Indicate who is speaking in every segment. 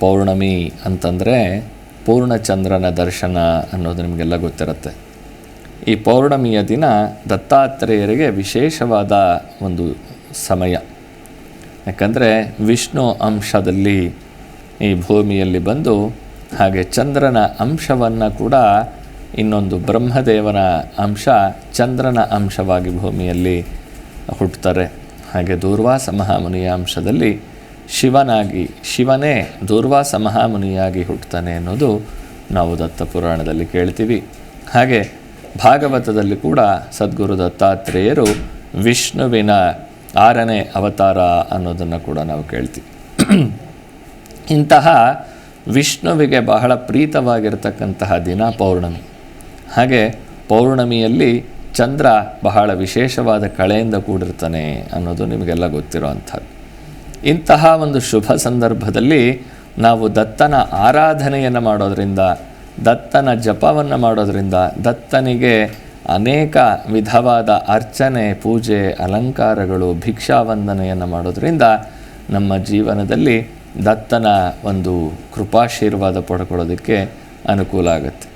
Speaker 1: ಪೌರ್ಣಮಿ ಅಂತಂದರೆ ಪೂರ್ಣಚಂದ್ರನ ದರ್ಶನ ಅನ್ನೋದು ನಿಮಗೆಲ್ಲ ಗೊತ್ತಿರುತ್ತೆ. ಈ ಪೌರ್ಣಮಿಯ ದಿನ ದತ್ತಾತ್ರೇಯರಿಗೆ ವಿಶೇಷವಾದ ಒಂದು ಸಮಯ. ಯಾಕಂದರೆ ವಿಷ್ಣು ಅಂಶದಲ್ಲಿ ಈ ಭೂಮಿಯಲ್ಲಿ ಬಂದು ಹಾಗೆ ಚಂದ್ರನ ಅಂಶವನ್ನು ಕೂಡ ಇನ್ನೊಂದು ಬ್ರಹ್ಮದೇವನ ಅಂಶ ಚಂದ್ರನ ಅಂಶವಾಗಿ ಭೂಮಿಯಲ್ಲಿ ಹುಟ್ಟುತ್ತಾರೆ ಹಾಗೆ ದೂರ್ವಾಸ ಮಹಾಮುನಿಯ ಅಂಶದಲ್ಲಿ ಶಿವನಾಗಿ, ಶಿವನೇ ದೂರ್ವಾಸ ಮಹಾಮುನಿಯಾಗಿ ಹುಟ್ಟುತ್ತಾನೆ ಅನ್ನೋದು ನಾವು ದತ್ತ ಪುರಾಣದಲ್ಲಿ ಕೇಳ್ತೀವಿ. ಹಾಗೆ ಭಾಗವತದಲ್ಲಿ ಕೂಡ ಸದ್ಗುರು ದತ್ತಾತ್ರೇಯರು ವಿಷ್ಣುವಿನ ಆರನೇ ಅವತಾರ ಅನ್ನೋದನ್ನು ಕೂಡ ನಾವು ಕೇಳ್ತೀವಿ. ಇಂತಹ ವಿಷ್ಣುವಿಗೆ ಬಹಳ ಪ್ರೀತವಾಗಿರತಕ್ಕಂತಹ ದಿನ ಪೌರ್ಣಮಿ. ಹಾಗೆ ಪೌರ್ಣಮಿಯಲ್ಲಿ ಚಂದ್ರ ಬಹಳ ವಿಶೇಷವಾದ ಕಳೆಯಿಂದ ಕೂಡಿರ್ತಾನೆ ಅನ್ನೋದು ನಿಮಗೆಲ್ಲ ಗೊತ್ತಿರೋ ಅಂಥದ್ದು ಇಂತಹ ಒಂದು ಶುಭ ಸಂದರ್ಭದಲ್ಲಿ ನಾವು ದತ್ತನ ಆರಾಧನೆಯನ್ನು ಮಾಡೋದರಿಂದ, ದತ್ತನ ಜಪವನ್ನು ಮಾಡೋದರಿಂದ, ದತ್ತನಿಗೆ ಅನೇಕ ವಿಧವಾದ ಅರ್ಚನೆ, ಪೂಜೆ, ಅಲಂಕಾರಗಳು ಭಿಕ್ಷಾವಂದನೆಯನ್ನು ಮಾಡೋದರಿಂದ ನಮ್ಮ ಜೀವನದಲ್ಲಿ ದತ್ತನ ಒಂದು ಕೃಪಾಶೀರ್ವಾದ ಪಡ್ಕೊಳ್ಳೋದಕ್ಕೆ ಅನುಕೂಲ ಆಗುತ್ತೆ.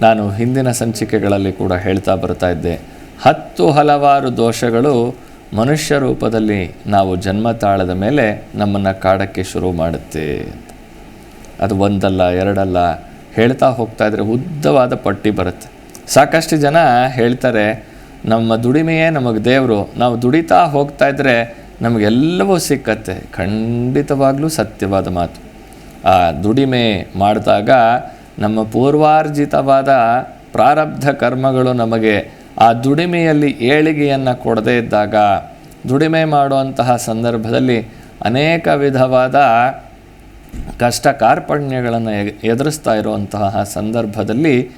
Speaker 1: ನಾನು ಹಿಂದಿನ ಸಂಚಿಕೆಗಳಲ್ಲಿ ಕೂಡ ಹೇಳ್ತಾ ಬರ್ತಾ ಇದ್ದೆ, ಹತ್ತು ಹಲವಾರು ದೋಷಗಳು ಮನುಷ್ಯ ರೂಪದಲ್ಲಿ ನಾವು ಜನ್ಮ ತಾಳದ ಮೇಲೆ ನಮ್ಮನ್ನು ಕಾಡಕ್ಕೆ ಶುರು ಮಾಡುತ್ತೆ ಅದು ಒಂದಲ್ಲ, ಎರಡಲ್ಲ, ಹೇಳ್ತಾ ಹೋಗ್ತಾ ಇದ್ರೆ ಉದ್ದವಾದ ಪಟ್ಟಿ ಬರುತ್ತೆ. ಸಾಕಷ್ಟು ಜನ ಹೇಳ್ತಾರೆ, ನಮ್ಮ ದುಡಿಮೆಯೇ ನಮಗೆ ದೇವರು, ನಾವು ದುಡಿತಾ ಹೋಗ್ತಾ ಇದ್ದರೆ ನಮಗೆಲ್ಲವೂ ಸಿಕ್ಕತ್ತೆ. ಖಂಡಿತವಾಗ್ಲೂ ಸತ್ಯವಾದ ಮಾತು. ಆ ದುಡಿಮೆ ಮಾಡಿದಾಗ ನಮ್ಮ ಪೂರ್ವಾರ್ಜಿತವಾದ ಪ್ರಾರಬ್ಧ ಕರ್ಮಗಳು ನಮಗೆ ಆ ದುಡಿಮೆಯಲ್ಲಿ ಏಳಿಗೆಯನ್ನು ಕೊಡದೇ ಇದ್ದಾಗ ದುಡಿಮೆ ಮಾಡುವಂತಹ ಸಂದರ್ಭದಲ್ಲಿ ಅನೇಕ ವಿಧವಾದ ಕಷ್ಟ ಕಾರ್ಪಣ್ಯಗಳನ್ನು ಎದುರಿಸ್ತಾ ಇರುವಂತಹ ಸಂದರ್ಭದಲ್ಲಿ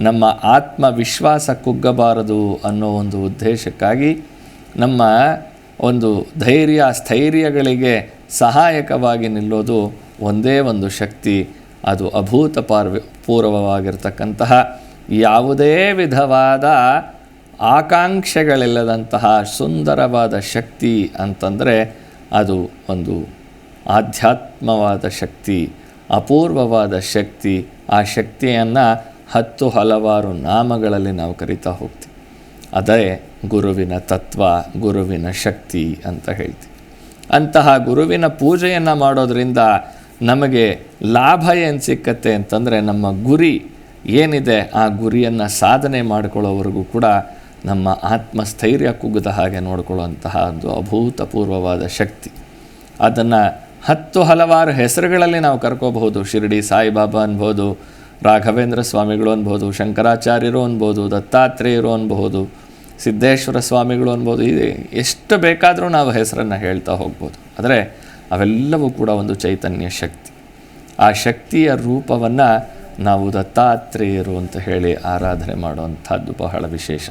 Speaker 1: ನಮ್ಮ ಆತ್ಮವಿಶ್ವಾಸ ಕುಗ್ಗಬಾರದು ಅನ್ನೋ ಒಂದು ಉದ್ದೇಶಕ್ಕಾಗಿ ನಮ್ಮ ಒಂದು ಧೈರ್ಯ, ಸ್ಥೈರ್ಯಗಳಿಗೆ ಸಹಾಯಕವಾಗಿ ನಿಲ್ಲೋದು ಒಂದೇ ಒಂದು ಶಕ್ತಿ. ಅದು ಅಭೂತಪಾರ್ವ, ಪೂರ್ವವಾಗಿರ್ತಕ್ಕಂತಹ ಯಾವುದೇ ವಿಧವಾದ ಆಕಾಂಕ್ಷೆಗಳಿಲ್ಲದಂತಹ ಸುಂದರವಾದ ಶಕ್ತಿ ಅಂತಂದರೆ ಅದು ಒಂದು ಆಧ್ಯಾತ್ಮವಾದ ಶಕ್ತಿ, ಅಪೂರ್ವವಾದ ಶಕ್ತಿ. ಆ ಶಕ್ತಿಯನ್ನು ಹತ್ತು ಹಲವಾರು ನಾಮಗಳಲ್ಲಿ ನಾವು ಕರಿತಾ ಹೋಗ್ತೀವಿ. ಅದೇ ಗುರುವಿನ ತತ್ವ, ಗುರುವಿನ ಶಕ್ತಿ ಅಂತ ಹೇಳ್ತೀವಿ. ಅಂತಹ ಗುರುವಿನ ಪೂಜೆಯನ್ನು ಮಾಡೋದರಿಂದ ನಮಗೆ ಲಾಭ ಏನು ಸಿಕ್ಕತ್ತೆ ಅಂತಂದರೆ ನಮ್ಮ ಗುರಿ ಏನಿದೆ ಆ ಗುರಿಯನ್ನು ಸಾಧನೆ ಮಾಡಿಕೊಳ್ಳೋವರೆಗೂ ಕೂಡ ನಮ್ಮ ಆತ್ಮಸ್ಥೈರ್ಯ ಕುಗ್ಗದ ಹಾಗೆ ನೋಡಿಕೊಳ್ಳುವಂತಹ ಒಂದು ಅಭೂತಪೂರ್ವವಾದ ಶಕ್ತಿ. ಅದನ್ನು ಹತ್ತು ಹಲವಾರು ಹೆಸರುಗಳಲ್ಲಿ ನಾವು ಕರ್ಕೋಬಹುದು. ಶಿರಡಿ ಸಾಯಿಬಾಬಾ ಅನ್ಬೋದು, ರಾಘವೇಂದ್ರ ಸ್ವಾಮಿಗಳು ಅನ್ಬೋದು, ಶಂಕರಾಚಾರ್ಯರು ಅನ್ಬೋದು, ದತ್ತಾತ್ರೇಯರು ಅನ್ಬಹುದು ಸಿದ್ದೇಶ್ವರ ಸ್ವಾಮಿಗಳು ಅನ್ಬೋದು, ಇದೆ ಎಷ್ಟು ಬೇಕಾದರೂ ನಾವು ಹೆಸರನ್ನು ಹೇಳ್ತಾ ಹೋಗ್ಬೋದು. ಆದರೆ ಅವೆಲ್ಲವೂ ಕೂಡ ಒಂದು ಚೈತನ್ಯ ಶಕ್ತಿ. ಆ ಶಕ್ತಿಯ ರೂಪವನ್ನು ನಾವು ದತ್ತಾತ್ರೇಯರು ಅಂತ ಹೇಳಿ ಆರಾಧನೆ ಮಾಡುವಂಥದ್ದು ಬಹಳ ವಿಶೇಷ.